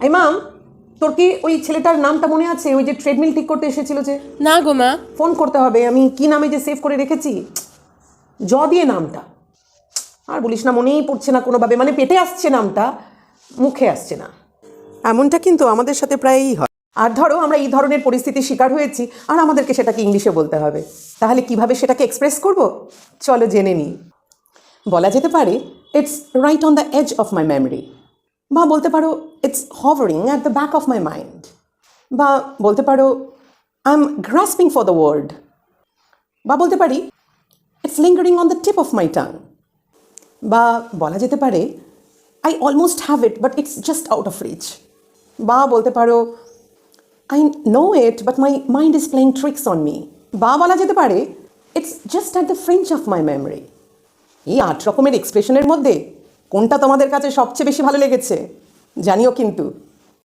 এই মাম তোর কি ওই ছেলেটার নামটা মনে আছে? ওই যে ট্রেডমিল ঠিক করতে এসেছিল যে? না গো মা। ফোন করতে হবে আমি কি নামে যে সেভ করে রেখেছি? জ দিয়ে নামটা। আর বলিস না মনেই পড়ছে না কোনোভাবে। মানে পেটে আসছে নামটা মুখে আসছে না। এমনটা কিন্তু আমাদের সাথে প্রায়ই হয়। আর ধরো আমরা এই ধরনের পরিস্থিতির শিকার হয়েছি আর আমাদেরকে সেটাকে ইংলিশে বলতে হবে। তাহলে কীভাবে সেটাকে এক্সপ্রেস করব? চলো জেনে নিই। বলা যেতে পারে it's right on the edge of my memory বা বলতে পারো it's hovering at the back of my mind বা বলতে পারো I am grasping for the word বা বলতে পারি it's lingering on the tip of my tongue বা বলা যেতে পারে I almost have it but it's just out of reach বা বলতে পারো I know it but my mind is playing tricks on me বা বলা যেতে পারে it's just at the fringe of my memory এই আট রকমের এক্সপ্রেশনের মধ্যে কোনটা তোমাদের কাছে সবচেয়ে বেশি ভালো লেগেছে? জানিও কিন্তু